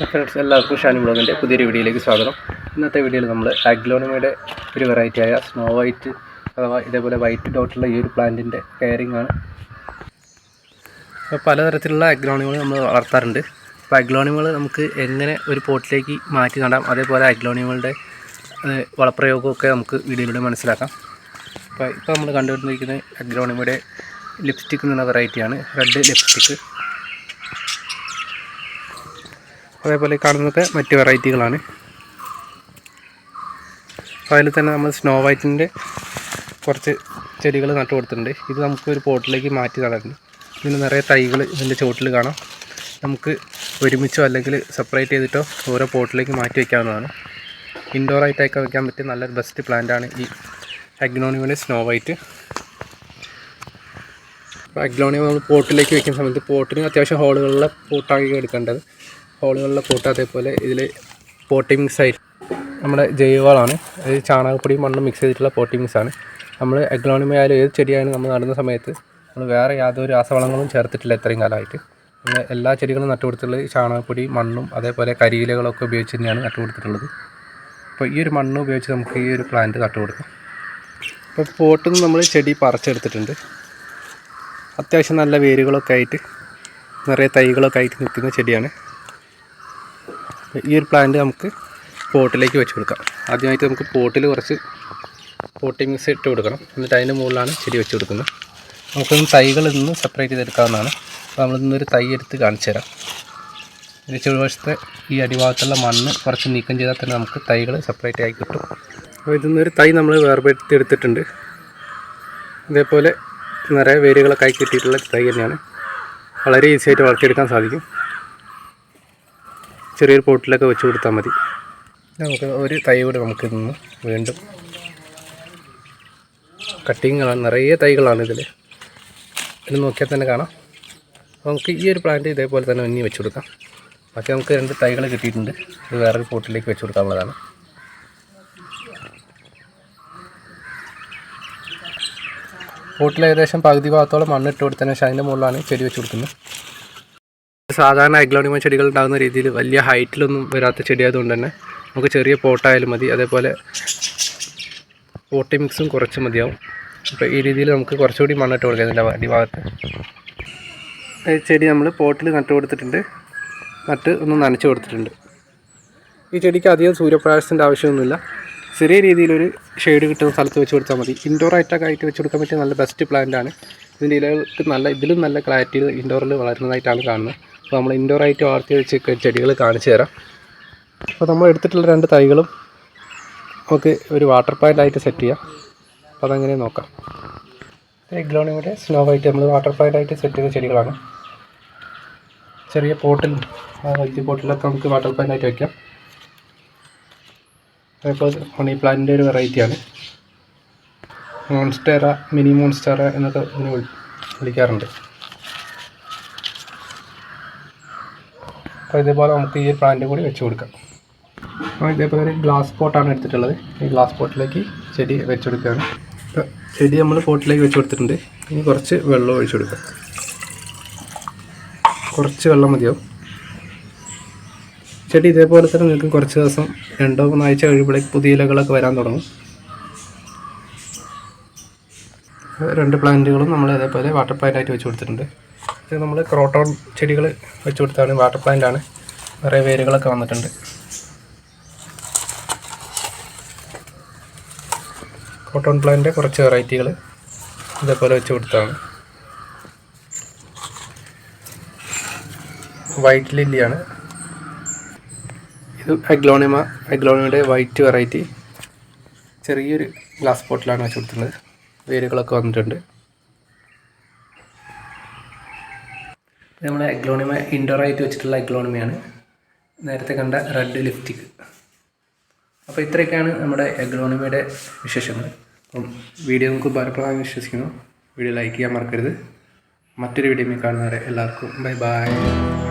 Friends എല്ലാവർക്കും ഷാനി ബ്ലോഗിന്റെ പുതിയൊരു വീഡിയോയിലേക്ക് സ്വാഗതം. ഇന്നത്തെ വീഡിയോയിൽ നമ്മൾ ആഗ്ലോണിമയുടെ ഒരു വെറൈറ്റി ആയ സ്നോ വൈറ്റ് അഥവാ ഇതേപോലെ വൈറ്റ് ഡോട്ടുള്ള ഈ ഒരു പ്ലാന്റിന്റെ കെയറിംഗ് ആണ്. അപ്പോൾ പലതരത്തിലുള്ള അഗ്ലോണിമകൾ നമ്മൾ വളർത്താറുണ്ട്. അപ്പോൾ അഗ്ലോണിമകൾ നമുക്ക് എങ്ങനെ ഒരു പോട്ടിലേക്ക് മാറ്റി നടാം അതേപോലെ അഗ്ലോണിമകളുടെ ഏഹ്, വളപ്രയോഗമൊക്കെ നമുക്ക് വീഡിയോയിലൂടെ മനസ്സിലാക്കാം. അപ്പോൾ ഇപ്പോൾ നമ്മൾ കണ്ടുകൊണ്ടിരിക്കുന്നത് അഗ്ലോണിമയുടെ ലിപ്സ്റ്റിക് എന്നുള്ള വെറൈറ്റിയാണ് റെഡ് ലിപ്സ്റ്റിക്ക് അതേപോലെ കാണുന്നതൊക്കെ മറ്റ് വെറൈറ്റികളാണ്. അതിൽ തന്നെ നമ്മൾ സ്നോ വൈറ്റിന്റെ കുറച്ച് ചെടികൾ നട്ടു കൊടുത്തിട്ടുണ്ട്. ഇത് നമുക്ക് ഒരു പോട്ടിലേക്ക് മാറ്റി നടന്നു ഇതിന് നിറയെ തൈകൾ ഇതിന്റെ ചുവട്ടിൽ കാണാം. നമുക്ക് ഒരുമിച്ചോ അല്ലെങ്കിൽ സെപ്പറേറ്റ് ചെയ്തിട്ടോ ഓരോ പോട്ടിലേക്ക് മാറ്റി വയ്ക്കാവുന്നതാണ് ഇൻഡോർ ആയിട്ടൊക്കെ വയ്ക്കാൻ പറ്റിയ നല്ലൊരു ബെസ്റ്റ് പ്ലാന്റാണ് ഈ അഗ്നോണിയുടെ സ്നോ വൈറ്റ് അഗ്ലോണിയം നമ്മൾ പോട്ടിലേക്ക് വയ്ക്കുന്ന സമയത്ത് പോട്ടിന് അത്യാവശ്യം ഹോളുകളുള്ള പോട്ടാക്കി എടുക്കേണ്ടത്. ഹോളുകളിലെ പോട്ട് അതേപോലെ ഇതിൽ പോട്ടി മിക്സ് ആയിട്ട് നമ്മുടെ ജൈവവളമാണ്. അത് ചാണകപ്പൊടിയും മണ്ണും മിക്സ് ചെയ്തിട്ടുള്ള പോട്ടി മിക്സ് ആണ്. നമ്മൾ അഗ്ലോണിമ ആയാലും ഏത് ചെടിയായാലും നമ്മൾ നടുന്ന സമയത്ത് നമ്മൾ വേറെ യാതൊരു രാസവളങ്ങളും ചേർത്തിട്ടില്ല ഇത്രയും കാലമായിട്ട്. നമ്മൾ എല്ലാ ചെടികളും നട്ടുകൊടുത്തിട്ടുള്ളത് ചാണകപ്പൊടി മണ്ണും അതേപോലെ കരിയിലകളൊക്കെ ഉപയോഗിച്ച് തന്നെയാണ് നട്ടുകൊടുത്തിട്ടുള്ളത് അപ്പോൾ ഈ ഒരു മണ്ണ് ഉപയോഗിച്ച് നമുക്ക് ഈ ഒരു പ്ലാന്റ് നട്ടുകൊടുക്കാം അപ്പോൾ പോട്ടിൽ നിന്ന് നമ്മൾ ചെടി പറിച്ചെടുത്തിട്ടുണ്ട്. അത്യാവശ്യം നല്ല വേരുകളൊക്കെ ആയിട്ട് നിറയെ തൈകളൊക്കെ ആയിട്ട് നിൽക്കുന്ന ചെടിയാണ്. ഈ ഒരു പ്ലാന്റ് നമുക്ക് പോട്ടിലേക്ക് വെച്ച് കൊടുക്കാം. ആദ്യമായിട്ട് നമുക്ക് പോട്ടിൽ കുറച്ച് പോട്ടിംഗ് മിക്സ് ഇട്ട് കൊടുക്കണം. എന്നിട്ട് അതിന്റെ മുകളിലാണ് ചെടി വെച്ച് കൊടുക്കുന്നത്. നമുക്കൊന്ന് തൈകൾ നിന്ന് സെപ്പറേറ്റ് ചെയ്തെടുക്കാവുന്നതാണ്. അപ്പോൾ നമ്മൾ ഇന്നൊരു തൈ എടുത്ത് കാണിച്ചു തരാം. ഇതിന്റെ ചെറുവശത്തെ ഈ അടിഭാഗത്തുള്ള മണ്ണ് കുറച്ച് നീക്കം ചെയ്താൽ തന്നെ നമുക്ക് തൈകൾ സെപ്പറേറ്റ് ആയി കിട്ടും. അപ്പോൾ ഇതിൽ നിന്നൊരു തൈ നമ്മൾ വേർപെടുത്തി എടുത്തിട്ടുണ്ട്. ഇതേപോലെ നിറയെ വേരുകളൊക്കെ ആയി കിട്ടിയിട്ടുള്ള തൈ തന്നെയാണ്. വളരെ ഈസി ആയിട്ട് വളർത്തിയെടുക്കാൻ സാധിക്കും. ചെറിയൊരു പോട്ടിലൊക്കെ വെച്ച് കൊടുത്താൽ മതി. നമുക്ക് ഒരു തൈ കൂടി നമുക്ക് ഇന്ന് വീണ്ടും കട്ടിങ്ങുകളാണ് നിറയെ തൈകളാണ് ഇതിൽ ഇത് നോക്കിയാൽ തന്നെ കാണാം. നമുക്ക് ഈ ഒരു പ്ലാന്റ് ഇതേപോലെ തന്നെ ഇനി വെച്ച് കൊടുക്കാം. ബാക്കി നമുക്ക് രണ്ട് തൈകൾ കിട്ടിയിട്ടുണ്ട്. ഇത് വേറൊരു പോട്ടിലേക്ക് വെച്ച് കൊടുക്കാനുള്ളതാണ്. പോട്ടിൽ ഏകദേശം പകുതി ഭാഗത്തോളം മണ്ണിട്ട് കൊടുത്തതിന് ശേഷം അതിന്റെ മുകളിലാണ് ചെടി വെച്ച് കൊടുക്കുന്നത്. സാധാരണ അഗ്ലോണിമ ചെടികൾ ഉണ്ടാകുന്ന രീതിയിൽ വലിയ ഹൈറ്റിലൊന്നും വരാത്ത ചെടിയായതുകൊണ്ട് തന്നെ നമുക്ക് ചെറിയ പോട്ടായാലും മതി. അതേപോലെ പോട്ടി മിക്സും കുറച്ച് മതിയാവും. അപ്പോൾ ഈ രീതിയിൽ നമുക്ക് കുറച്ചുകൂടി മണ്ണിട്ട് കൊടുക്കാം ഇതിന്റെ അടിഭാഗത്ത് ചെടി നമ്മൾ പോട്ടിൽ നട്ട് കൊടുത്തിട്ടുണ്ട്. നട്ട് ഒന്ന് നനച്ച് കൊടുത്തിട്ടുണ്ട്. ഈ ചെടിക്ക് അധികം സൂര്യപ്രകാശത്തിന്റെ ആവശ്യമൊന്നുമില്ല. ചെറിയ രീതിയിലൊരു ഷെയ്ഡ് കിട്ടുന്ന സ്ഥലത്ത് വെച്ച് കൊടുത്താൽ മതി. ഇൻഡോർ ആയിട്ടൊക്കെ ആയിട്ട് വെച്ച് കൊടുക്കാൻ പറ്റിയ നല്ല ബെസ്റ്റ് പ്ലാന്റ് ആണ്. ഇതിന്റെ ഇലകൾക്ക് നല്ല ഇതിലും നല്ല ക്ലാരിറ്റിയിൽ ഇൻഡോറിൽ വളരുന്നതായിട്ടാണ് കാണുന്നത്. അപ്പോൾ നമ്മൾ ഇൻഡോർ ആയിട്ട് വളർത്തി വെച്ച് ചെടികൾ കാണിച്ചു തരാം. അപ്പോൾ നമ്മൾ എടുത്തിട്ടുള്ള രണ്ട് തൈകളും നമുക്ക് ഒരു വാട്ടർ ആയിട്ട് സെറ്റ് ചെയ്യാം. അപ്പോൾ അതങ്ങനെ നോക്കാം. ഗ്ലോണിയുടെ സ്നോ വൈറ്റ് നമ്മൾ വാട്ടർ ആയിട്ട് സെറ്റ് ചെയ്ത ചെടികളാണ്. ചെറിയ പോട്ടിൽ വൈദ്യ പോട്ടിലൊക്കെ നമുക്ക് വാട്ടർ ആയിട്ട് വയ്ക്കാം അതേപോലെ മണി പ്ലാന്റിന്റെ ഒരു വെറൈറ്റിയാണ് മോൺസ്റ്റേറ മിനി മോൺസ്റ്റേറ എന്നൊക്കെ ഇതിന് വിളിക്കാറുണ്ട്. അപ്പോൾ ഇതേപോലെ നമുക്ക് ഈ പ്ലാന്റ് കൂടി വെച്ച് കൊടുക്കാം. അപ്പോൾ ഇതേപോലെ ഒരു ഗ്ലാസ് പോട്ടാണ് എടുത്തിട്ടുള്ളത്. ഈ ഗ്ലാസ് പോട്ടിലേക്ക് ചെടി വെച്ച് കൊടുക്കുകയാണ്. അപ്പോൾ ചെടി നമ്മൾ പോട്ടിലേക്ക് വെച്ച് കൊടുത്തിട്ടുണ്ട്. ഇനി കുറച്ച് വെള്ളം ഒഴിച്ചു കൊടുക്കാം. കുറച്ച് വെള്ളം മതിയാവും. ചെടി ഇതേപോലെ തന്നെ നിൽക്കും കുറച്ച് ദിവസം രണ്ടോ മൂന്നോ ആഴ്ച കഴിയുമ്പോഴേക്ക് പുതിയ ഇലകളൊക്കെ വരാൻ തുടങ്ങും. രണ്ട് പ്ലാന്റുകളും നമ്മൾ ഇതേപോലെ വാട്ടർ പ്ലാന്റായിട്ട് വെച്ച് കൊടുത്തിട്ടുണ്ട്. ഇത് നമ്മൾ ക്രോട്ടോൺ ചെടികൾ വെച്ച് കൊടുത്താണ് വാട്ടർ പ്ലാന്റ് ആണ്. നിറയെ വേരുകളൊക്കെ വന്നിട്ടുണ്ട്. ക്രോട്ടോൺ പ്ലാന്റിന്റെ കുറച്ച് വെറൈറ്റികൾ ഇതേപോലെ വെച്ച് കൊടുത്താണ് വൈറ്റ് ലില്ലിയാണ് ഇത് അഗ്ലോണിമ അഗ്ലോണിമയുടെ വൈറ്റ് വെറൈറ്റി. ചെറിയൊരു ഗ്ലാസ് ബോട്ടിലാണ് വെച്ച് കൊടുത്തിട്ടുള്ളത്. വേരുകളൊക്കെ വന്നിട്ടുണ്ട്. നമ്മുടെ അഗ്ലോണിമ ഇൻഡോർ ആയിട്ട് വെച്ചിട്ടുള്ള അഗ്ലോണിമയാണ് നേരത്തെ കണ്ട റെഡ് ലിഫ്റ്റിക് അപ്പോൾ ഇത്രയൊക്കെയാണ് നമ്മുടെ അഗ്ലോണിമയുടെ വിശേഷങ്ങൾ. അപ്പം വീഡിയോ നമുക്ക് ഉപകാരപ്രദമായി വിശ്വസിക്കുന്നു. വീഡിയോ ലൈക്ക് ചെയ്യാൻ മറക്കരുത്. മറ്റൊരു വീഡിയോ കാണുന്നവരെ എല്ലാവർക്കും ബൈ ബൈ.